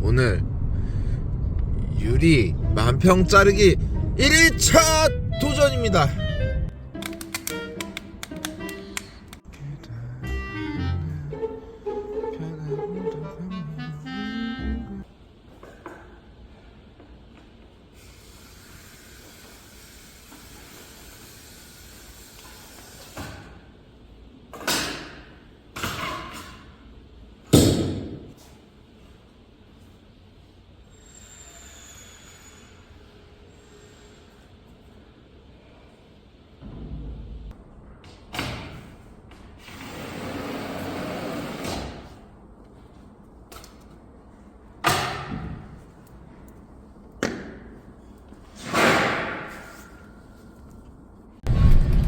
오늘 유리 만평 자르기 1일차 도전입니다.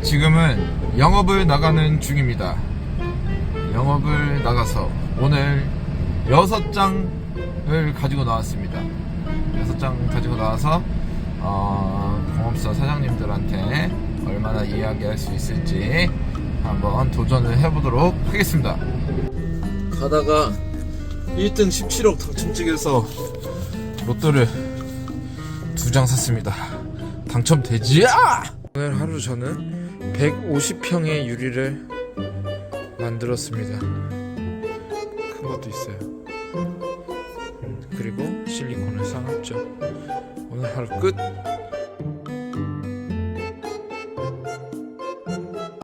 지금은 영업을 나가는 중입니다. 영업을 나가서 오늘 여섯 장을 가지고 나왔습니다. 여섯 장 가지고 나와서 어, 공업사 사장님들한테 얼마나 이야기할 수 있을지 한번 도전을 해보도록 하겠습니다. 가다가 1등 17억 당첨증에서 로또를 두 장 샀습니다. 당첨되지야! 오늘 하루 저는 150평의 유리를 만들었습니다. 큰 것도 있어요. 음, 그리고 실리콘을 쌍합죠. 오늘 하루 끝.